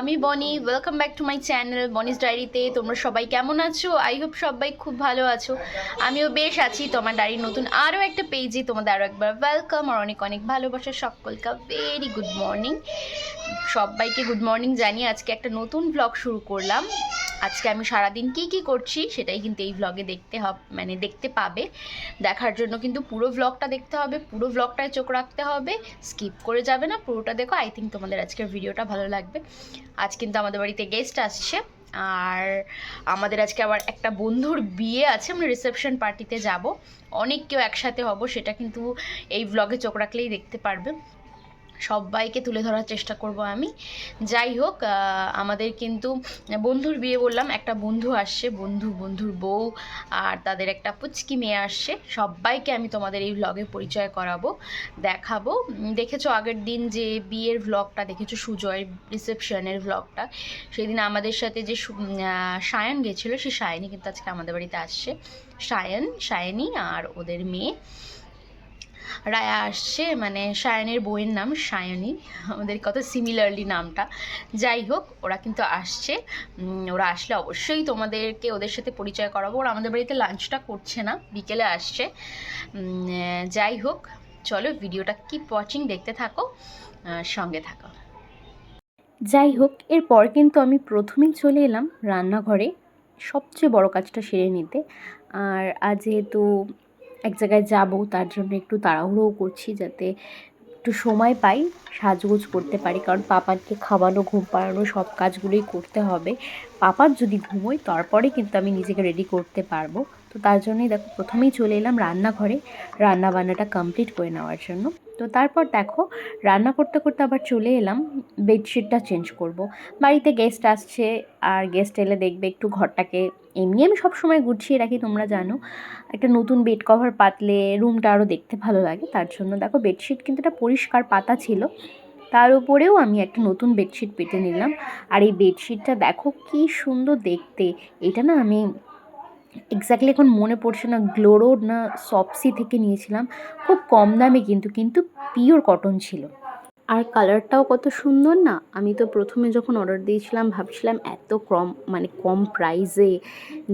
আমি Boni welcome back to my channel Boni's ডায়েরিতে তোমরা সবাই কেমন আছো? আই হোপ সবাই খুব ভালো আছো। আমিও বেশ আছি। তোমার ডায়েরির নতুন আরও একটা পেজে তোমাদের আরও একবার ওয়েলকাম আর অনেক অনেক ভালোবাসা। সকলকে ভেরি গুড মর্নিং সবাইকে গুড মর্নিং জানিয়ে আজকে একটা নতুন ব্লগ শুরু করলাম। আজকে আমি সারাদিন কি কি করছি সেটাই কিন্তু এই ব্লগে দেখতে হবে মানে দেখতে পাবে। দেখার জন্য কিন্তু পুরো ব্লগটা দেখতে হবে, পুরো ব্লগটায় চোখ রাখতে হবে। স্কিপ করে যাবে না, পুরোটা দেখো। আই থিঙ্ক তোমাদের আজকের ভিডিওটা ভালো লাগবে। আজ কিন্তু আমাদের বাড়িতে গেস্ট আসছে। আর আমাদের আজকে আবার একটা বন্ধুর বিয়ে আছে, আমরা রিসেপশন পার্টিতে যাব। অনেক কেউ একসাথে হব, সেটা কিন্তু এই ব্লগে চোখ রাখলেই দেখতে পারবে। সবাইকে তুলে ধরার চেষ্টা করব আমি। যাই হোক আমাদের কিন্তু বন্ধুর বিয়ে বললাম, একটা বন্ধু আসছে, বন্ধু, বন্ধুর বউ আর তাদের একটা পুচকি মেয়ে আসছে। সবাইকে আমি তোমাদের এই ভ্লগে পরিচয় করাবো, দেখাবো। দেখেছ আগের দিন যে বিয়ের ভ্লগটা দেখেছ সুজয়ের রিসেপশনের ভ্লগটা সেদিন আমাদের সাথে যে সায়ন গেছিল, সে সায়নী কিন্তু আজকে আমাদের বাড়িতে আসছে। সায়ন, সায়নী আর ওদের মেয়ে। রায়া আসছে মানে সায়নের বইয়ের নাম সায়নী, আমাদের কত সিমিলারলি নামটা। যাই হোক, ওরা কিন্তু আসছে। ওরা আসলে অবশ্যই তোমাদেরকে ওদের সাথে পরিচয় করাবো। ওরা আমাদের বাড়িতে লাঞ্চটা করছে না, বিকেলে আসছে। যাই হোক, চলো ভিডিওটা কিপ ওয়াচিং দেখতে থাকো সঙ্গে থাকো। যাই হোক, এরপর কিন্তু আমি প্রথমেই চলে এলাম রান্নাঘরে, সবচেয়ে বড় কাজটা সেরে নিতে। আর আজ যেহেতু এক জায়গায় যাব, তার জন্য একটু তাড়াহুড়োও করছি যাতে একটু সময় পাই, সাজগোজ করতে পারি। কারণ পাপাকে খাওয়ানো, ঘুম পাড়ানো সব কাজগুলোই করতে হবে। পাপার যদি ঘুমোই তারপরে কিন্তু আমি নিজেকে রেডি করতে পারব। তো তার জন্যই দেখো, প্রথমেই চলে এলাম রান্নাঘরে রান্না বান্নাটা কমপ্লিট করে নেওয়ার জন্য। তো তারপর দেখো, রান্না করতে করতে আবার চলে এলাম, বেডশিটটা চেঞ্জ করব। বাড়িতে গেস্ট আসছে, আর গেস্ট এলে দেখবে একটু ঘরটাকে এমনি আমি সবসময় গুছিয়ে রাখি, তোমরা জানো। একটা নতুন বেড কভার পাতলে রুমটা আরও দেখতে ভালো লাগে। তার জন্য দেখো বেডশিট কিন্তু একটা পরিষ্কার পাতা ছিল। তার উপরেও আমি একটা নতুন বেডশিট পেতে নিলাম। আর এই বেডশিটটা দেখো কি সুন্দর দেখতে। এটা না আমি এক্স্যাক্টলি এখন মনে পড়ছে না গ্লোরো না সপসি থেকে নিয়েছিলাম। খুব কম দামে কিন্তু কিন্তু পিওর কটন ছিল। আর কালারটাও কত সুন্দর না? আমি তো প্রথমে যখন অর্ডার দিয়েছিলাম, ভাবছিলাম এত কম মানে কম প্রাইসে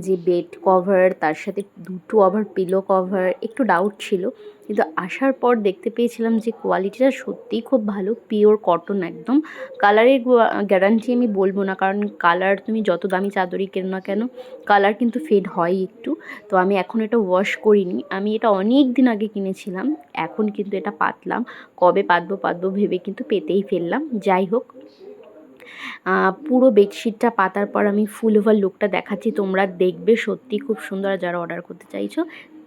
যে বেড কভার তার সাথে দুটো আবার পিলো কভার একটু ডাউট ছিল। কিন্তু আসার পর দেখতে পেয়েছিলাম যে কোয়ালিটিটা সত্যিই খুব ভালো পিওর কটন একদম। কালারের গ্যারান্টি আমি বলব না, কারণ কালার তুমি যত দামি চাদরই কেনো না কেন কালার কিন্তু ফেড হয় একটু। তো আমি এখন এটা ওয়াশ করিনি। আমি এটা অনেক দিন আগে কিনেছিলাম, এখন কিন্তু এটা পাতলাম। কবে পাতবো পাতবো ভেবে কিন্তু পেতেই ফেললাম। যাই হোক পুরো বেডশিটটা পাতার পর আমি ফুল ওভার লুকটা দেখাচ্ছি। তোমরা দেখবে সত্যি খুব সুন্দর যারা অর্ডার করতে চাইছো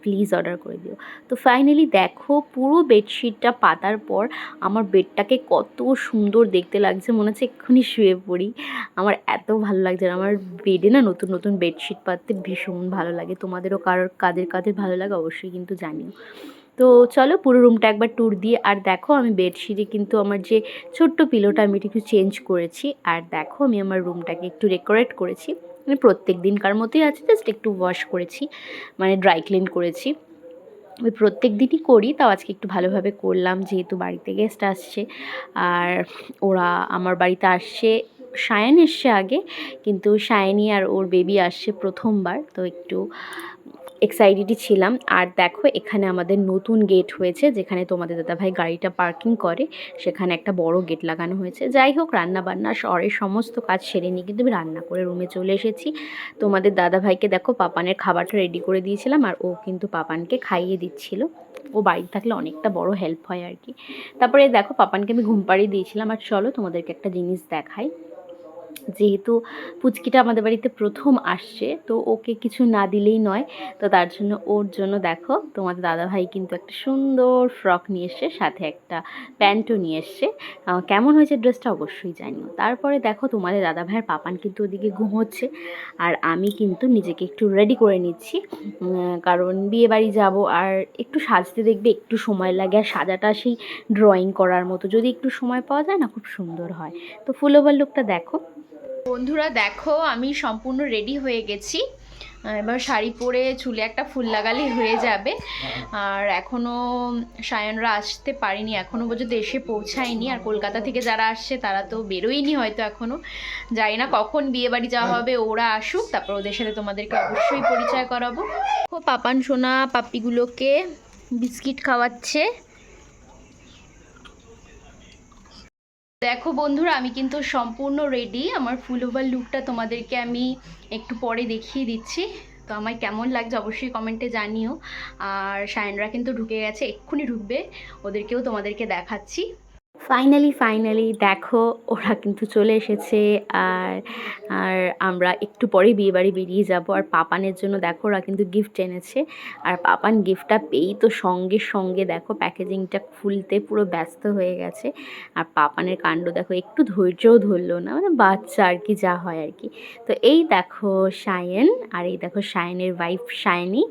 প্লিজ অর্ডার করে দিও। তো ফাইনালি দেখো পুরো বেডশিটটা পাতার পর আমার বেডটাকে কত সুন্দর দেখতে লাগছে, মনে হচ্ছে এক্ষুনি শুয়ে পড়ি। আমার এত ভালো লাগছে আমার বেডে না নতুন নতুন বেডশিট পাততে ভীষণ ভালো লাগে। তোমাদেরও কারোর, কাদের কাদের ভালো লাগে অবশ্যই কিন্তু জানিও। তো চলো পুরো রুমটা একবার ট্যুর দিয়ে আর দেখো আমি বেডশিটে কিন্তু আমার যে ছোট্ট পিলোটা আমি একটু চেঞ্জ করেছি। আর দেখো আমি আমার রুমটাকে একটু ডেকোরেট করেছি। মানে প্রত্যেক দিনকার মতোই আছে জাস্ট একটু ওয়াশ করেছি মানে ড্রাই ক্লিন করেছি। আমি প্রত্যেক দিনই করি, তাও আজকে একটু ভালোভাবে করলাম, যেহেতু বাড়িতে গেস্ট আসছে। আর ওরা আমার বাড়িতে আসছে, সায়ন এসছে আগে, কিন্তু সায়নি আর ওর বেবি আসছে প্রথমবার, তো একটু এক্সাইটেডই ছিলাম। আর দেখো, এখানে আমাদের নতুন গেট হয়েছে, যেখানে তোমাদের দাদাভাই গাড়িটা পার্কিং করে। সেখানে একটা বড় গেট লাগানো হয়েছে। যাই হোক রান্না বান্না শহরের সমস্ত কাজ সেরে নিয়ে কিন্তু আমি রান্না করে রুমে চলে এসেছি। তোমাদের দাদাভাইকে দেখো, পাপানের খাবারটা রেডি করে দিয়েছিলাম, আর ও কিন্তু পাপানকে খাইয়ে দিচ্ছিল। ও বাড়িতে থাকলে অনেকটা বড় হেল্প হয় আর কি। তারপরে দেখো, পাপানকে আমি ঘুম পাড়িয়ে দিয়েছিলাম। আর চলো, তোমাদেরকে একটা জিনিস দেখাই। যেহেতু পুচকিটা আমাদের বাড়িতে প্রথম আসছে, তো ওকে কিছু না দিলেই নয়। তো তার জন্য ওর জন্য দেখো, তোমাদের দাদাভাই কিন্তু একটা সুন্দর ফ্রক নিয়ে এসছে, সাথে একটা প্যান্টও নিয়ে এসছে। কেমন হয়েছে ড্রেসটা অবশ্যই জানিও। তারপরে দেখো, তোমাদের দাদাভাইয়ের পাপান কিন্তু ওদিকে ঘুমোচ্ছে, আর আমি কিন্তু নিজেকে একটু রেডি করে নিচ্ছি। কারণ বিয়ে বাড়ি যাব, আর একটু সাজতে দেখবে, একটু সময় লাগে, আর সাজাটা সেই ড্রয়িং করার মতো। যদি একটু সময় পাওয়া যায় না, খুব সুন্দর হয়। তো ফুল ওভার লুকটা দেখো। বন্ধুরা, দেখো, আমি সম্পূর্ণ রেডি হয়ে গেছি। এবার শাড়ি পরে চুলে একটা ফুল লাগালেই হয়ে যাবে। আর এখনও সায়নরা আসতে পারেনি এখনও পর্যন্ত এসে পৌঁছায়নি। আর কলকাতা থেকে যারা আসছে, তারা তো বেরোয়নি হয়তো এখনও জানি না কখন বিয়ে বাড়ি যাওয়া হবে, ওরা আসুক, তারপর ওদের সাথে তোমাদেরকে অবশ্যই পরিচয় করাবো। ও পাপান সোনা পাপ্পিগুলোকে বিস্কিট খাওয়াচ্ছে। দেখো বন্ধুরা, আমি কিন্তু সম্পূর্ণ রেডি আমার ফুল ওভার লুকটা তোমাদেরকে আমি একটু পরে দেখিয়ে দিচ্ছি। তো আমার কেমন লাগছে অবশ্যই কমেন্টে জানিও। আর সায়নরা কিন্তু ঢুকে গেছে, এক্ষুনি ঢুকবে। ওদেরকেও তোমাদেরকে দেখাচ্ছি। ফাইনালি ফাইনালি দেখো, ওরা কিন্তু চলে এসেছে আর আর আমরা একটু পরেই বিয়েবাড়ি বেরিয়ে যাব। আর পাপানের জন্য দেখো, ওরা কিন্তু গিফট এনেছে। আর পাপান গিফটটা পেয়েই তো সঙ্গে সঙ্গে দেখো প্যাকেজিংটা খুলতে পুরো ব্যস্ত হয়ে গেছে। আর পাপানের কাণ্ড দেখো, একটু ধৈর্যও ধরলো না মানে বাচ্চা আর কি, যা হয় আর কি। তো এই দেখো সায়ন, আর এই দেখো সায়নের ওয়াইফ সায়নী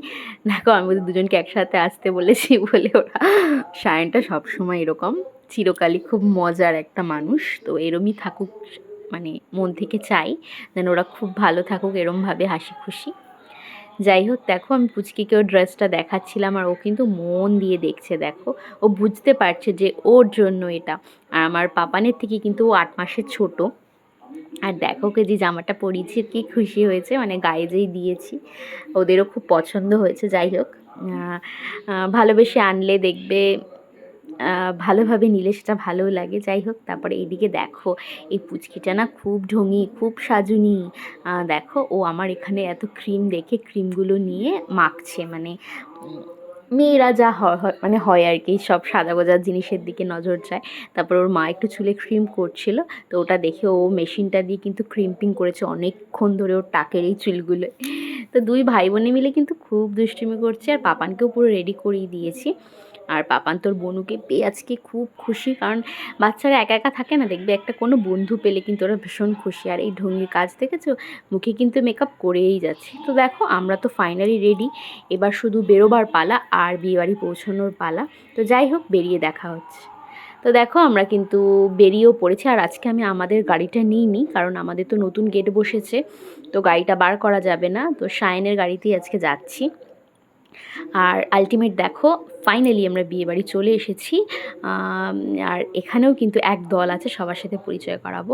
দেখো, আমি দুজনকে একসাথে আসতে বলেছি বলে ওরা, সায়নটা সবসময় এরকম। চিরকালই খুব মজার একটা মানুষ। তো এরমই থাকুক মানে মন থেকে চাই যেন ওরা খুব ভালো থাকুক, এরমভাবে হাসি খুশি। যাই হোক, দেখো আমি পুচকিকেও ড্রেসটা দেখাচ্ছিলাম আর ও কিন্তু মন দিয়ে দেখছে, দেখো। ও বুঝতে পারছে যে ওর জন্য এটা। আর আমার পাপানের থেকে কিন্তু ও আট মাসের ছোট। আর দেখো ওকে যে জামাটা পরিয়েছি, কি খুশি হয়েছে মানে গায়ে যেই দিয়েছি, ওদেরও খুব পছন্দ হয়েছে। যাই হোক ভালোবেসে আনলে দেখবে ভালোভাবে নিলে সেটা ভালোও লাগে। যাই হোক, তারপরে এইদিকে দেখো, এই পুচকিটা না খুব ঢঙি, খুব সাজুনি। দেখো, ও আমার এখানে এত ক্রিম দেখে ক্রিমগুলো নিয়ে মাখছে মানে মেয়েরা যা হয়- মানে হয় আর কি, সব সাদা গোজার জিনিসের দিকে নজর যায়। তারপর ওর মা একটু চুলে ক্রিম করছিল, তো ওটা দেখে ও মেশিনটা দিয়ে কিন্তু ক্রিম্পিং করেছে অনেকক্ষণ ধরে ওর টাকের এই চুলগুলো। তো দুই ভাই বোনে মিলে কিন্তু খুব দুষ্টুমি করছে, আর পাপানকেও পুরো রেডি করিয়ে দিয়েছি। আর পাপান তোর বনুকে পেয়ে আজকে খুব খুশি, কারণ বাচ্চারা একা একা থাকে না, দেখবে একটা কোনো বন্ধু পেলে কিন্তু ওরা ভীষণ খুশি। আর এই ঢঙ্গির কাজ দেখেছ? মুখে কিন্তু মেকআপ করেই যাচ্ছে। তো দেখো, আমরা তো ফাইনালি রেডি এবার শুধু বেরোবার পালা আর বিয়েবাড়ি পৌঁছানোর পালা। তো যাই হোক, বেরিয়ে দেখা হচ্ছে। তো দেখো, আমরা কিন্তু বেরিয়েও পড়েছি। আর আজকে আমি আমাদের গাড়িটা নিইনি, কারণ আমাদের তো নতুন গেট বসেছে। তো গাড়িটা বার করা যাবে না। তো শাইনের গাড়িতেই আজকে যাচ্ছি। আর আলটিমেট দেখো ফাইনালি আমরা বিয়েবাড়ি চলে এসেছি। আর এখানেও কিন্তু এক দল আছে, সবার সাথে পরিচয় করাবো।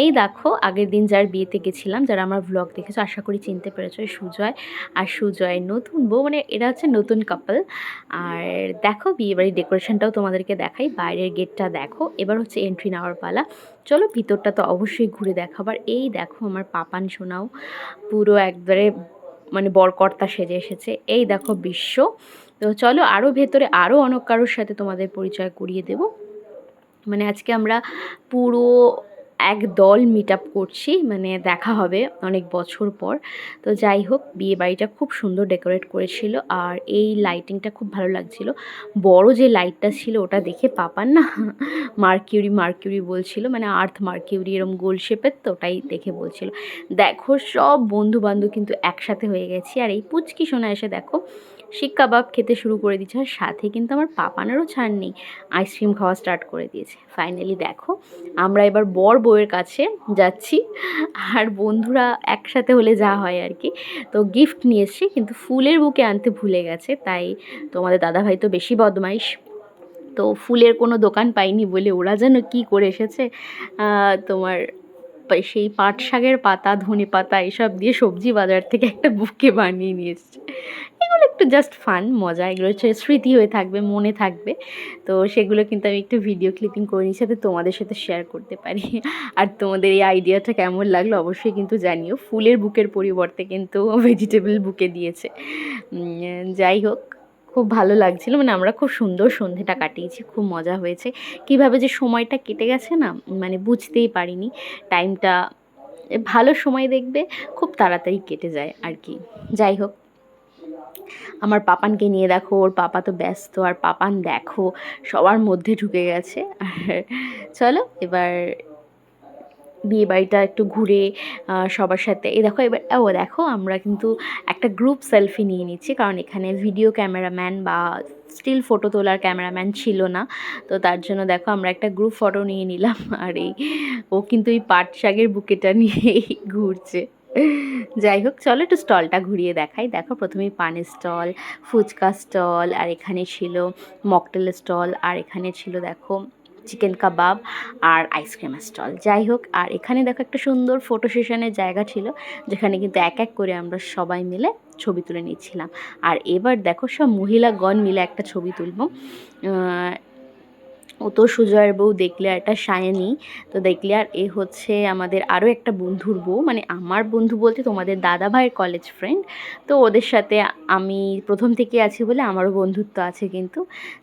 এই দেখো, আগের দিন যার বিয়েতে গেছিলাম, যারা আমার ব্লগ দেখেছ, আশা করি চিনতে পেরেছ সুজয়। আর সুজয় নতুন বউ মানে এরা হচ্ছে নতুন কাপল আর দেখো বিয়েবাড়ির ডেকোরেশনটাও তোমাদেরকে দেখাই, বাইরের গেটটা দেখো। এবার হচ্ছে এন্ট্রি নেওয়ার পালা। চলো, ভিতরটা তো অবশ্যই ঘুরে দেখাবার। এই দেখো, আমার পাপান শোনাও পুরো একবারে মানে বরকর্তা সেজে এসেছে। এই দেখো বিশ্ব। তো চলো আরও ভেতরে আরও অনেক কারোর সাথে তোমাদের পরিচয় করিয়ে দেব। মানে আজকে আমরা পুরো এক দল মিট আপ করছি মানে দেখা হবে অনেক বছর পর। তো যাই হোক, বিয়ে বাড়িটা খুব সুন্দর ডেকোরেট করেছিল আর এই লাইটিংটা খুব ভালো লাগছিল। বড় যে লাইটটা ছিল, ওটা দেখে পাপান না মার্কিউরি মার্কিউরি বলছিল মানে আর্থ মার্কিউরি এরম গোল শেপের তো ওটাই দেখে বলছিল। দেখো, সব বন্ধু বান্ধব কিন্তু একসাথে হয়ে গেছি। আর এই পুচকি সোনা এসে দেখো শিক কাবাব খেতে শুরু করে দিয়েছে। আর সাথে কিন্তু আমার পাপানেরও ছাড় নেই। আইসক্রিম খাওয়া স্টার্ট করে দিয়েছে। ফাইনালি দেখো, আমরা এবার বর বউয়ের কাছে যাচ্ছি। আর বন্ধুরা একসাথে হলে যা হয় আর কি। তো গিফট নিয়ে এসছি, কিন্তু ফুলের বুকে আনতে ভুলে গেছে। তাই তোমাদের দাদাভাই তো বেশি বদমাইশ। তো ফুলের কোনো দোকান পাইনি বলে ওরা যেন কি করে এসেছে তোমার সেই পাট শাকের পাতা, ধনে পাতা, এসব দিয়ে সবজি বাজার থেকে একটা বুকে বানিয়ে নিয়ে এগুলো একটু জাস্ট ফান মজা। এগুলো হচ্ছে স্মৃতি হয়ে থাকবে, মনে থাকবে। তো সেগুলো কিন্তু আমি একটু ভিডিও ক্লিপিং করে নিয়ে সাথে তোমাদের সাথে শেয়ার করতে পারি। আর তোমাদের এই আইডিয়াটা কেমন লাগল অবশ্যই কিন্তু জানিও। ফুলের বুকের পরিবর্তে কিন্তু ভেজিটেবল বুকে দিয়েছে। যাই হোক। খুব ভালো লাগছিল। মানে আমরা খুব সুন্দর সন্ধেটা কাটিয়েছি, খুব মজা হয়েছে। কীভাবে যে সময়টা কেটে গেছে না মানে বুঝতেই পারিনি। টাইমটা ভালো সময় দেখবে, খুব তাড়াতাড়ি কেটে যায় আর কি যাই হোক, আমার পাপানকে নিয়ে দেখো, ওর পাপা তো ব্যস্ত, আর পাপান দেখো, সবার মধ্যে ঢুকে গেছে। আর চলো, এবার বিয়ে বাড়িটা একটু ঘুরে সবার সাথে। এই দেখো, এবার, ও দেখো, আমরা কিন্তু একটা গ্রুপ সেলফি নিয়ে নিচ্ছি, কারণ এখানে ভিডিও ক্যামেরাম্যান বা স্টিল ফটো তোলার ক্যামেরাম্যান ছিল না। তো তার জন্য দেখো, আমরা একটা গ্রুপ ফটো নিয়ে নিলাম, আর এই, ও কিন্তু এই পাট শাকের বুকেটা নিয়ে ঘুরছে। যাই হোক, চলো একটু স্টলটা ঘুরিয়ে দেখাই। দেখো, প্রথমেই পানের স্টল, ফুচকা স্টল, আর এখানে ছিল মকটেল স্টল, আর এখানে ছিল, দেখো চিকেন কাবাব আর আইসক্রিমের স্টল যাই হোক, আর এখানে দেখো একটা সুন্দর ফটো সেশনের জায়গা ছিল, যেখানে কিন্তু এক এক করে আমরা সবাই মিলে ছবি তুলে নিচ্ছিলাম। আর এবার দেখো সব মহিলাগণ মিলে একটা ছবি তুলব। ও তো সুজয়ের বউ দেখলে একটা সায়নী। তো দেখলে আর এ হচ্ছে আমাদের আরও একটা বন্ধুর বউ। মানে আমার বন্ধু বলতে তোমাদের দাদা ভাইয়ের কলেজ ফ্রেন্ড তো ওদের সাথে আমি প্রথম থেকে আছি বলে আমারও বন্ধুত্ব আছে কিন্তু।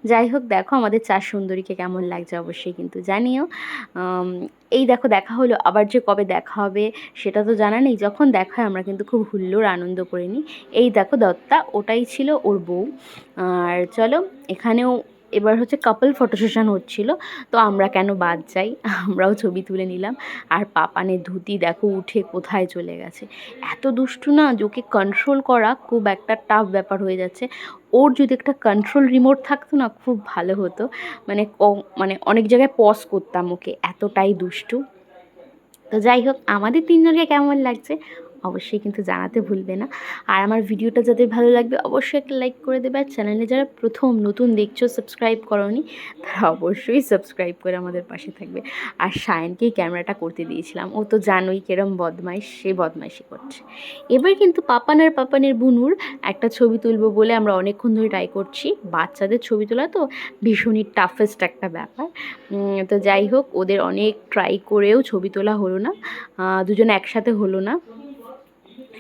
যাই হোক, দেখো আমাদের চার সুন্দরীকে কেমন লাগছে অবশ্যই কিন্তু জানিও। এই দেখো, দেখা হলো। আবার যে কবে দেখা হবে সেটা তো জানা নেই। যখন দেখা হয় আমরা কিন্তু খুব হুল্লোড় আনন্দ করে নিই। এই দেখো দত্তা, ওটাই ছিল ওর বউ। আর চলো, এখানেও এবার হচ্ছে কাপল ফটো সেশন হচ্ছিল, তো আমরা কেন বাদ যাই? আমরাও ছবি তুলে নিলাম। আর পাপানের ধুতি দেখো উঠে কোথায় চলে গেছে। এত দুষ্টু না যে ওকে কন্ট্রোল করা খুব একটা টাফ ব্যাপার হয়ে যাচ্ছে। ওর যদি একটা কন্ট্রোল রিমোট থাকতো না, খুব ভালো হতো। মানে মানে অনেক জায়গায় পজ করতাম ওকে, এতটাই দুষ্টু। তো যাই হোক, আমাদের তিনজনকে কেমন লাগছে? অবশ্যই কিন্তু জানাতে ভুলবে না। আর আমার ভিডিওটা যাদের ভালো লাগবে, অবশ্যই একটা লাইক করে দেবে। আর চ্যানেলে যারা প্রথম, নতুন দেখছ সাবস্ক্রাইব করোনি, তারা অবশ্যই সাবস্ক্রাইব করে আমাদের পাশে থাকবে। আর সায়নকেই ক্যামেরাটা করতে দিয়েছিলাম। ও তো জানোই কেরম বদমাইশ, সে বদমাইশি করছে। এবার কিন্তু পাপান আর পাপানের বুনুর একটা ছবি তুলবো বলে আমরা অনেকক্ষণ ধরে ট্রাই করছি। বাচ্চাদের ছবি তোলা তো ভীষণই টাফেস্ট একটা ব্যাপার। তো যাই হোক, ওদের অনেক ট্রাই করেও ছবি তোলা হলো না। দুজন একসাথে হলো না।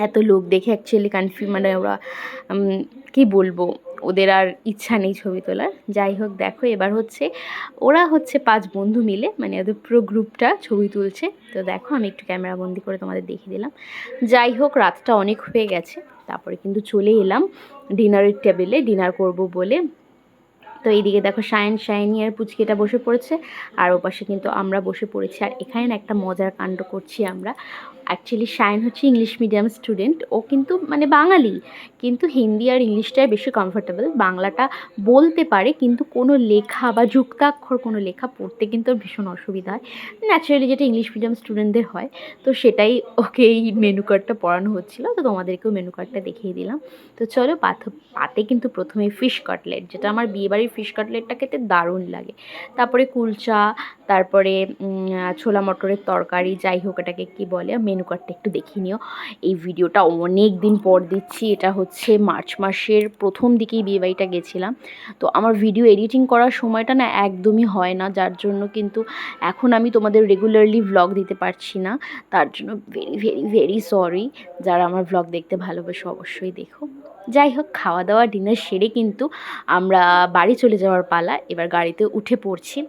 এত লোক দেখে অ্যাকচুয়ালি কনফিউ মানে ওরা কী বলব, ওদের আর ইচ্ছা নেই ছবি তোলার। যাই হোক, দেখো, এবার হচ্ছে, ওরা হচ্ছে পাঁচ বন্ধু মিলে মানে ওদের পুরো গ্রুপটা ছবি তুলছে। তো দেখো, আমি একটু ক্যামেরা বন্দি করে তোমাদের দেখিয়ে দিলাম। যাই হোক, রাতটা অনেক হয়ে গেছে, তারপরে কিন্তু চলে এলাম ডিনারের টেবিলে ডিনার করব বলে। তো এইদিকে দেখো শাইন, শাইনি আর পুচকিটা বসে পড়েছে। আর ওপাশে কিন্তু আমরা বসে পড়েছি। আর এখানে না একটা মজার কাণ্ড করছি আমরা। অ্যাকচুয়ালি শাইন হচ্ছে ইংলিশ মিডিয়াম স্টুডেন্ট ও কিন্তু মানে বাঙালি। কিন্তু হিন্দি আর ইংলিশটাই বেশি কমফোর্টেবল বাংলাটা বলতে পারে, কিন্তু কোনো লেখা বা যুক্তাক্ষর কোনো লেখা পড়তে কিন্তু ভীষণ অসুবিধা হয়। ন্যাচারালি যেটা ইংলিশ মিডিয়াম স্টুডেন্টদের হয়, তো সেটাই ওকে এই মেনু কার্ডটা পড়ানো হচ্ছিল। তো তোমাদেরকেও মেনু কার্ডটা দেখিয়ে দিলাম। তো চলো পাথ, পাতে কিন্তু প্রথমে ফিশ কাটলেট যেটা আমার বিয়েবাড়ির ফিশ কাটলেটটা খেতে দারুণ লাগে। তারপরে কুলচা, তারপরে ছোলা মটরের তরকারি, যাই হোক এটাকে কী বলে মেনু কার্ডটা একটু দেখিয়ে নিও। এই ভিডিওটা অনেক দিন পর দিচ্ছি, এটা হচ্ছে মার্চ মাসের প্রথম দিকেই বিয়েবাড়িটা গেছিলাম। তো আমার ভিডিও এডিটিং করার সময়টা না একদমই হয় না, যার জন্য কিন্তু এখন আমি তোমাদের রেগুলারলি ভ্লগ দিতে পারছি না। তার জন্য ভেরি ভেরি ভেরি সরি যারা আমার ভ্লগ দেখতে ভালোবাসো অবশ্যই দেখো। যাই হোক খাওয়া দাওয়া ডিনার সেরে কিন্তু আমরা বাড়ি চলে যাওয়ার পালা। এবার গাড়িতে উঠে পড়ছি।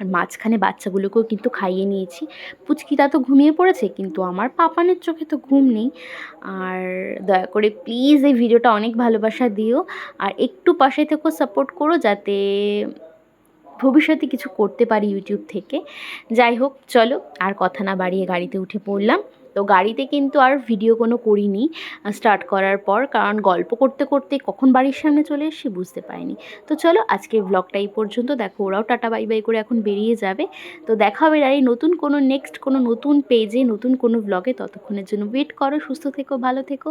আর মাঝখানে বাচ্চাগুলোকেও কিন্তু খাইয়ে নিয়েছি। পুচকিটা তো ঘুমিয়ে পড়েছে, কিন্তু আমার পাপানের চোখে তো ঘুম নেই। আর দয়া করে প্লিজ এই ভিডিওটা অনেক ভালোবাসা দিও। আর একটু পাশে থেকেও সাপোর্ট করো যাতে ভবিষ্যতে কিছু করতে পারি ইউটিউব থেকে। যাই হোক চলো আর কথা না বাড়িয়ে গাড়িতে উঠে পড়লাম। তো গাড়িতে কিন্তু আর ভিডিও কোনো করিনি স্টার্ট করার পর, কারণ গল্প করতে করতে কখন বাড়ির সামনে চলে এসেছি বুঝতে পারিনি। তো চলো আজকের ব্লগটা এই পর্যন্ত, দেখো ওরাও টাটা বাই বাই করে এখন বেরিয়ে যাবে। তো দেখা হবে আর এই নতুন কোনো নেক্সট কোনো নতুন পেজে নতুন কোনো ব্লগে ততক্ষণের জন্য ওয়েট করো, সুস্থ থেকো, ভালো থেকো।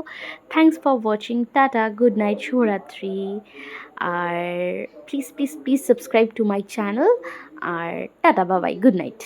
Thanks for watching tata good night শুভরাত্রি। আর please please please subscribe to my channel R tata বাবাই গুড নাইট